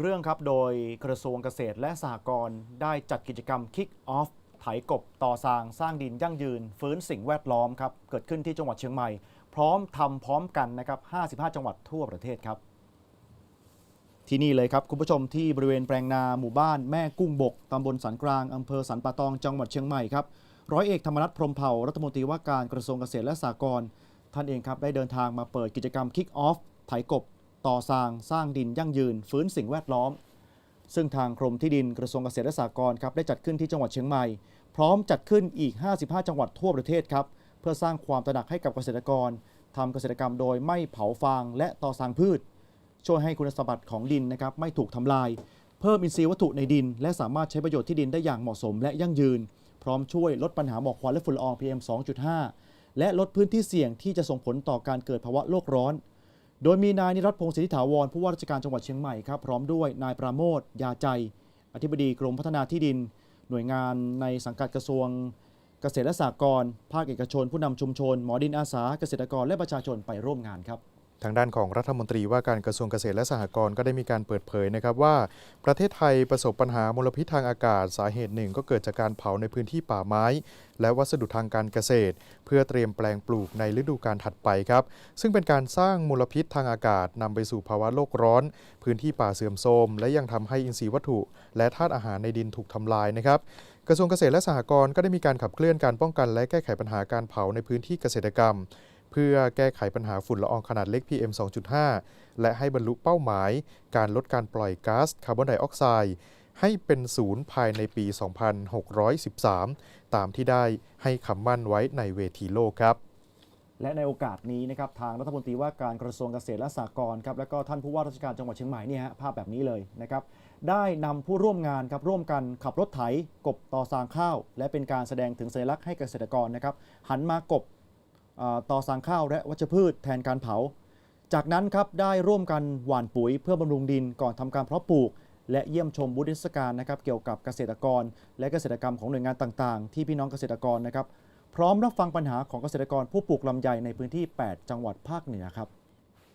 เรื่องครับ โดยกระทรวงเกษตรและสหกรณ์ได้จัดกิจกรรม Kick Off ไถกบต่อสร้างสร้างดินยั่งยืน ฟื้นสิ่งแวดล้อมครับ เกิดขึ้นที่จังหวัดเชียงใหม่ พร้อมทำพร้อมกันนะครับ 55 จังหวัดทั่วประเทศครับ ที่นี่เลยครับคุณผู้ชมที่บริเวณแปลงนาหมู่บ้านแม่กุ้งบกตำบลสันกลางอำเภอสันป่าตองจังหวัดเชียงใหม่ครับร้อยเอกธรรมนัฐพรมเผ่ารัฐมนตรีว่าการกระทรวงเกษตรและสหกรณ์ท่านเองครับได้เดินทางมาเปิดกิจกรรม Kick Off ไถกบ ต่อสร้างสร้างดินยั่งยืน ฟื้นสิ่งแวดล้อม ซึ่งทางกรมที่ดินกระทรวงเกษตรและสหกรณ์ครับได้จัดขึ้นที่จังหวัดเชียงใหม่ พร้อมจัดขึ้นอีก 55 จังหวัดทั่วประเทศครับเพื่อสร้างความตระหนักให้กับเกษตรกรทำเกษตรกรรมโดยไม่เผาฟางและต่อสร้างพืช ช่วยให้คุณสมบัติของดินนะครับไม่ถูกทำลาย เพิ่มอินทรีย์วัตถุในดิน และสามารถใช้ประโยชน์ที่ดินได้อย่างเหมาะสมและยั่งยืน พร้อมช่วยลดปัญหาหมอกควันและฝุ่นละออง PM 2.5 และลดพื้นที่เสี่ยงที่จะส่งผลต่อการเกิดภาวะโลกร้อน โดยมีนายนิรัตพงศ์สิทธิถาวรผู้ว่าราชการจังหวัดเชียงใหม่ครับพร้อมด้วยนายปราโมทยาใจ อธิบดีกรมพัฒนาที่ดิน หน่วยงานในสังกัดกระทรวง เกษตรและสหกรณ์ภาคเอกชน ผู้นำชุมชน หมอดินอาสาเกษตรกรและประชาชนไปร่วมงานครับ ทางด้านของรัฐมนตรีว่าการกระทรวงเกษตรและสหกรณ์ก็ได้มีการเปิดเผยนะครับว่า ประเทศไทยประสบปัญหามลพิษทางอากาศสาเหตุหนึ่ง ก็เกิดจากการเผาในพื้นที่ป่าไม้ และวัสดุทางการเกษตร เพื่อเตรียมแปลงปลูกในฤดูกาลถัดไปครับซึ่งเป็นการสร้างมลพิษทางอากาศนำไปสู่ภาวะโลกร้อน พื้นที่ป่าเสื่อมโทรมและยังทำให้อินทรีย์วัตถุ และธาตุอาหารในดินถูกทำลายนะครับกระทรวงเกษตรและสหกรณ์ก็ได้มีการขับเคลื่อนการป้องกันและแก้ไขปัญหาการเผาในพื้นที่เกษตรกรรม เพื่อแก้ไขปัญหาฝุ่นละอองขนาดเล็ก PM 2.5 และให้บรรลุเป้าหมาย การลดการปล่อยก๊าซคาร์บอนไดออกไซด์ให้เป็นศูนย์ภายในปี 2613 ตามที่ได้ให้คำมั่นไว้ในเวทีโลกครับและในโอกาสนี้นะครับทางรัฐมนตรีว่าการกระทรวงเกษตรและสหกรณ์ครับและก็ท่านผู้ว่าราชการจังหวัดเชียงใหม่เนี่ยฮะภาพแบบนี้เลยนะครับได้นำผู้ร่วมงานครับร่วมกันขับรถไถกบต่อสางข้าว และเป็นการแสดงถึงสัญลักษณ์ให้เกษตรกรนะครับหันมากบ ต่อสางข้าวและวัชพืชแทนการเผา จากนั้นครับได้ร่วมกันหว่านปุ๋ยเพื่อบำรุงดินก่อนทำการเพาะปลูก และเยี่ยมชมบูธนิทรรศการนะครับเกี่ยวกับเกษตรกร และเกษตรกรรมของหน่วยงานต่างๆ ที่พี่น้องเกษตรกรนะครับพร้อมรับฟังปัญหาของเกษตรกรผู้ปลูกลำไยในพื้นที่ 8 จังหวัดภาคเหนือครับ